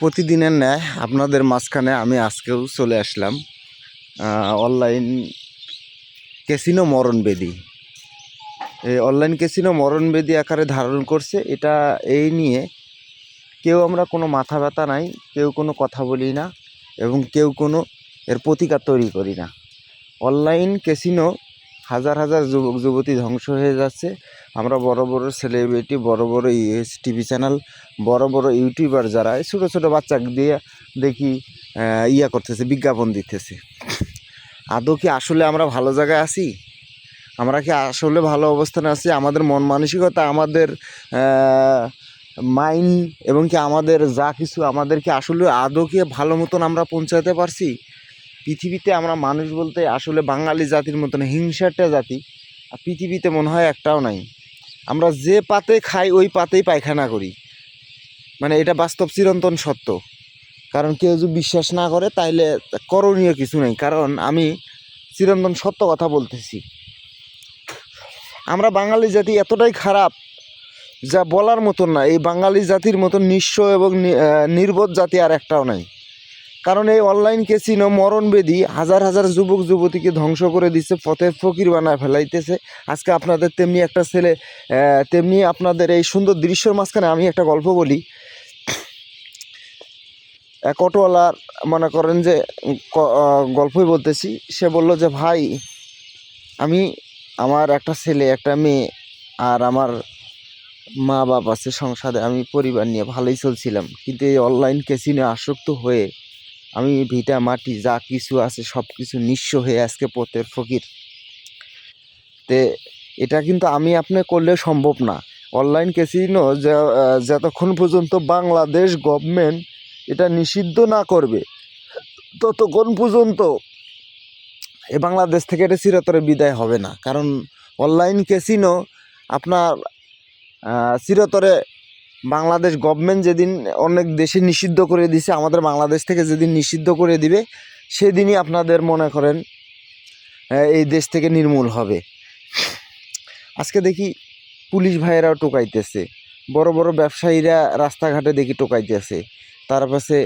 প্রতিদিনের ন্যায় আপনাদের মাঝখানে আমি আজকেও চলে আসলাম অনলাইন ক্যাসিনো মরণবেদী এই অনলাইন ক্যাসিনো মরণবেদী আকারে ধারণ করছে, এটা এই নিয়ে কেউ আমরা কোনো মাথা ব্যথা নাই, কেউ কোনো কথা বলি না, এবং কেউ কোনো এর প্রতিকার তৈরি করি না। অনলাইন ক্যাসিনো হাজার হাজার যুবক যুবতী ধ্বংস হয়ে যাচ্ছে। আমরা বড় বড় সেলিব্রিটি বড় বড় ইউএস টিভি চ্যানেল বড় বড় ইউটিউবার যারা ছোটো ছোটো বাচ্চা দিয়ে দেখি ইয়া করতেছে, বিজ্ঞাপন দিতেছে। আদৌ কি আসলে আমরা ভালো জায়গায় আছি? আমরা কি আসলে ভালো অবস্থানে আছি? আমাদের মন মানসিকতা, আমাদের মাইন্ড এবং কি আমাদের যা কিছু আমাদের কি আসলে আদৌ কি ভালো মতন আমরা পৌঁছাতে পারছি? পৃথিবীতে আমরা মানুষ বলতে আসলে বাঙালি জাতির মতন হিংসাটা জাতি, আর পৃথিবীতে মনে হয় একটাও নাই। আমরা যে পাতে খাই, ওই পাতেই পায়খানা করি। মানে এটা বাস্তব চিরন্তন সত্য। কারণ কেউ যদি বিশ্বাস না করে, তাইলে করণীয় কিছু নেই। কারণ আমি চিরন্তন সত্য কথা বলতেছি। আমরা বাঙালি জাতি এতটাই খারাপ যা বলার মতন না। এই বাঙালি জাতির মতন নিঃস্ব এবং নির্বোধ জাতি আর একটাও নাই। কারণ এই অনলাইন কেসিনো মরণবেদী হাজার হাজার যুবক, যুবতীকে ধ্বংস করে দিচ্ছে পথে ফকির বানায় ফেলাইতেছে। আজকে আপনাদের তেমনি একটা ছেলে তেমনি আপনাদের এই সুন্দর দৃশ্যর মাঝখানে আমি একটা গল্প বলি। এক অটোওয়ালার মনে করেন যে গল্পই বলতেছি। সে বলল যে, ভাই, আমি আমার একটা ছেলে, একটা মেয়ে আর আমার মা বাপ আছে সংসারে। আমি পরিবার নিয়ে ভালোই চলছিলাম। কিন্তু এই অনলাইন ক্যাসিনে আসক্ত হয়ে আমি ভিটা, মাটি, যা কিছু আছে সব কিছু নিঃস্ব হয়ে আজকে পথের ফকির। তে এটা কিন্তু আমি আপনি করলে সম্ভব না। অনলাইন ক্যাসিনো যতক্ষণ পর্যন্ত বাংলাদেশ গভর্নমেন্ট এটা নিষিদ্ধ না করবে, ততক্ষণ পর্যন্ত এ বাংলাদেশ থেকে এটা চিরতরে বিদায় হবে না। কারণ অনলাইন ক্যাসিনো আপনার চিরতরে বাংলাদেশ গভর্নমেন্ট যেদিন অনেক দেশে নিষিদ্ধ করে দিছে, আমাদের বাংলাদেশ থেকে যেদিন নিষিদ্ধ করে দিবে, সেদিনই আপনাদের মনে করেন এই দেশ থেকে নির্মূল হবে। আজকে দেখি পুলিশ ভাইয়েরাও টোকাইতেছে। বড় বড় ব্যবসায়ীরা রাস্তাঘাটে দেখি টোকাইতেছে। তার পাশে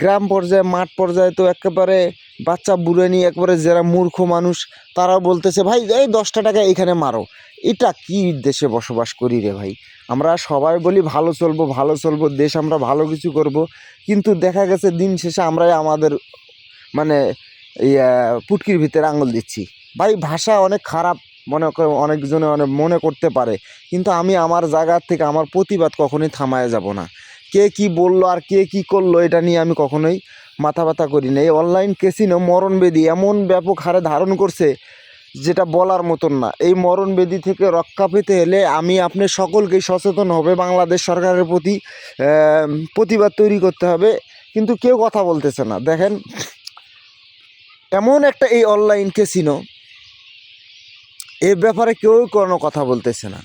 গ্রাম পর্যায়ে, মাঠ পর্যায়ে তো একেবারে বাচ্চা বুড়ে নিয়ে একবারে যারা মূর্খ মানুষ, তারাও বলতেছে, ভাই, এই দশটা টাকা এখানে মারো। এটা কি দেশে বসবাস করি রে ভাই? আমরা সবাই বলি, ভালো চলবো ভালো চলবো, দেশ আমরা ভালো কিছু করব। কিন্তু দেখা গেছে, দিন শেষে আমরাই আমাদের মানে পুটকির ভিতরে আঙুল দিচ্ছি। ভাই, ভাষা অনেক খারাপ, মনে অনেকজনে অনেক মনে করতে পারে। কিন্তু আমি আমার জায়গার থেকে আমার প্রতিবাদ কখনোই থামায় যাব না। কে কি বলল আর কে কি করল এটা নিয়ে আমি কখনোই মাথা ব্যথা করি না। এই অনলাইন কেসিনো মরণবেদী এমন ব্যাপক হারে ধারণ করছে যেটা বলার মতন না। এই মরণবেদী থেকে রক্ষা পেতে হলে আমি আপনি সকলকেই সচেতন হবে। বাংলাদেশ সরকারের প্রতি প্রতিবাদ তৈরি করতে হবে। কিন্তু কেউ কথা বলতেছে না। দেখেন, এমন একটা এই অনলাইন কেসিনো এ ব্যাপারে কেউ কোনো কথা বলতেছে না।